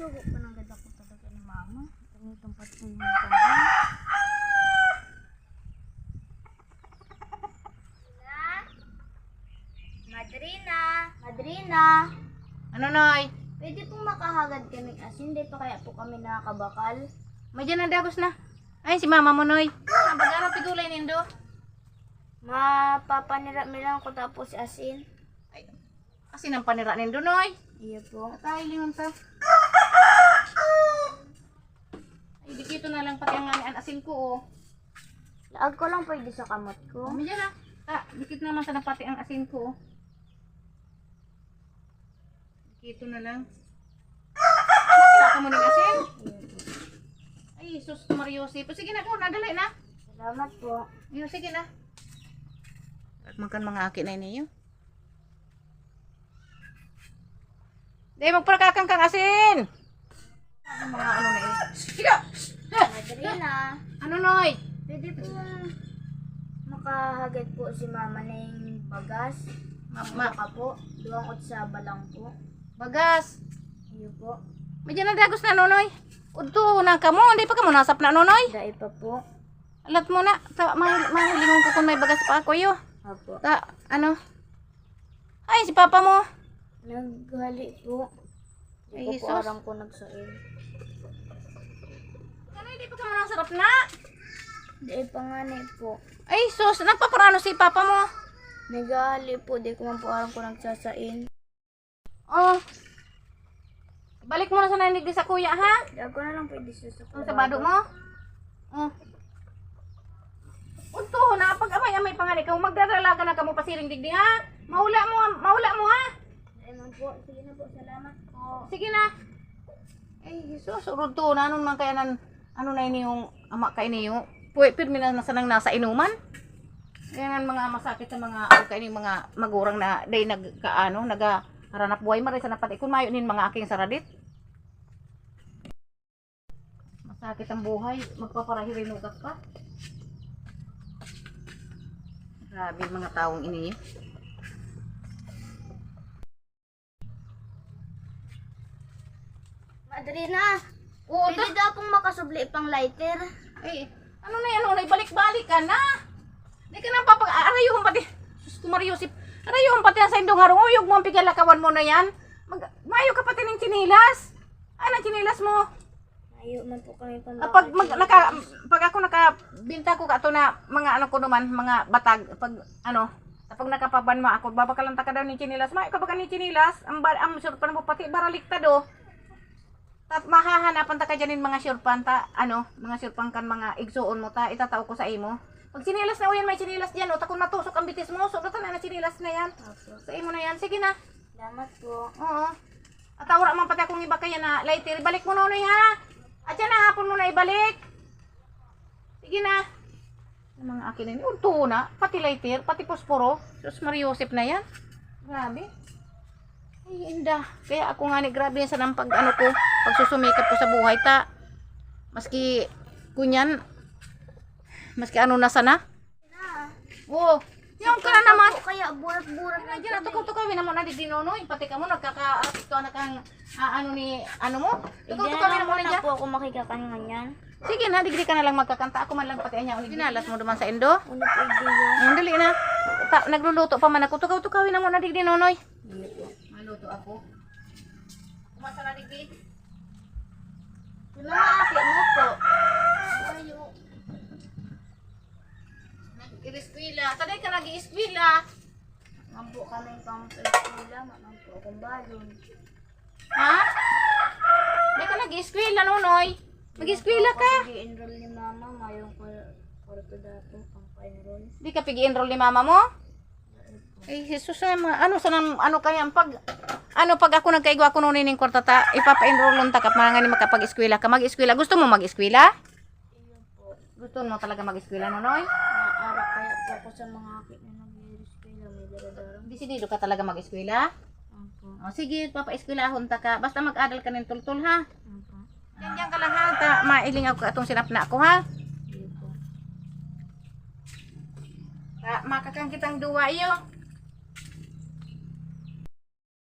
sugo pa ng ganda ko talaga ni mama. Kami tempat ko yung panahon. Madrina! Madrina! Ano, Noy? Pwede pong makahagad kaming asin, di pa kaya po kami nakakabakal. May dyan na dagos na. Ay, si mama mo, Noy. Ang bagara pigulay nindo. Mapapanira mi lang ko tapos asin. Ay, kasi nang panira nindo, Noy. Iya po. Tayo lingon ta. Ay, di kito na lang pati ang ang asin ko, oh. Laag ko lang pwede sa kamot ko. May dyan na. Ta, dikit naman sa pati ang asin ko, oh. Dikito na lang. Wala ka mo ng asin? Ay, sus, Mariosip. O, sige na ko, nadalay na. Salamat po. Yo, sige na. At makan mga akin na ninyo. Di, magprakakang kang asin! Ano mga ano na eh? Sige! Madrina! Ano, Noy? Pwede po makahagad po si mama ng bagas. Ma- Ma ma- po. Duwang ut sa balang po. Bagas. Iyo po. Medyo na dagos na, Nonoy. Udto na ka mo. Hindi pa ka mo nasap na, Nonoy. Dai pa po. Alat mo na. Ta, mahil, mahilingon ko kung may bagas pa ako, yo. Apo. Ta, ano? Ay, si papa mo. Naghali po. Ay, Di ko po Jesus. aram ko nagsain. Hindi pa ka mo nasarap na. Dai pa nga ni po. Ay, sus, nagpaparano si papa mo. Naghali po. Di ko man po aram ko nagsasain. Oh. Balik mo na sa nanig sa kuya, ha? Di ako na lang pwede sa sa Ang sabado mo? Oh. Unto, na pag amay-amay pa nga ikaw, magdadalaga na ka mo pasiring digdi, ha? Mahula mo, mahula mo, ha? Man po. Sige na po. Salamat po. Sige na. Eh, Jesus, urod to, na man kaya nan, ano na ini yung ama kay niyo? Puwi, pirmi na nasa nang nasa inuman. Nga mga masakit sa mga, ano kay mga magurang na, day nagkaano, naga, haranap buhay maray sa napat ikon mayo nin mga aking saradit. Masakit ang buhay, magpaparahirinugat pa. Grabe mga taong ini. Madrina! Oo, Pwede daw pong makasubli pang lighter. Ay, ano na yan? Ano na, balik-balik ka na. Di ka na papag... Arayuhon pati. Sus ko Mariusip. Arayuhon pati ang sa indong harong. Uyog mo ang pigalakawan mo na yan. Mag, mayo ka pati ng chinilas. Ano ang chinilas mo? Ayaw man po kami pa Ah, pag, mag, naka, pag ako nakabinta ko ka to na mga ano ko naman, mga batag, pag ano, kapag nakapaban mo ako, babakalanta ka daw ni chinilas. Mayo ka ba ka ni chinilas? Ang, ba- ang surpan mo pati baralikta do. Tap mahahanapan ta ka dyan yung mga surpan ta, ano, mga surpan kan mga igsuon mo ta, itatao ko sa imo. Pag chinilas na uyan, may chinilas dyan, o takon matusok ang bitis mo, suratan na na chinilas na yan. Opo. Sa imo na yan, sige na. Salamat po. Oo. At awra man pati akong iba kaya na lighter. Ibalik mo nonoy ha. At yan na hapon mo na ibalik. Sige na. Yung mga akin na yun. Unto na. Pati lighter. Pati posporo. Sus Mariosep na yan. Grabe. Ay, inda. Kaya ako nga ni grabe sa nang pag ano ko. Pagsusumikap ko sa buhay ta. Maski kunyan. Maski ano na sana. Na. Oo. Yung ka na naman. Kaya burat-burat na Nandiyan na tukol-tukawin naman na di dinonoy. Pati ka mo nagkaka-arapit ka na kang ah, ano ni ano mo. Diyan Tukol-tukawin na naman muna nandiyan. po ako makikakaninga niyan. Sige na, digdi ka na lang magkakanta. Ako man lang pati anya. Ginalas mo naman sa indo. Yun? Ang dali na. Ta, nagluluto pa man ako. Tukaw-tukawin na digdi nonoy. Hindi po. Maluto ako. Kumasa na digdi. Yung mga ate mo po. Ayo. Nag-iriskwila. Taday nag-iiskwila. Mampo kami pang pagkula. Mampo akong balon. Ha? Hindi ka nag-iiskwila nonoy. Mag-iiskwila ka. Mag-enroll ni mama. Mayroong kwarto dapo pang pa-enroll. Di ka pigi-enroll ni mama mo? Ay, Jesus ay mga ano sa ano kaya pag ano pag ako nagkaigwa ko noon ning kwarta ta ipapa-enroll ta ka mga ni makapag-eskwela ka mag-eskwela gusto mo mag-eskwela? Iyon po. Gusto mo talaga mag-eskwela nonoy? Naaarap kaya po ako sa mga Desidido ka talaga mag-eskwela? Opo. O sige, papa-eskwelahon ta ka. Basta mag-adal ka ning tultul ha. Opo. Yan diyan ka lang ha. Ta, mailing ako atong sinapna ko ha. Iyon po. Ta, makakang kitang duwa iyo.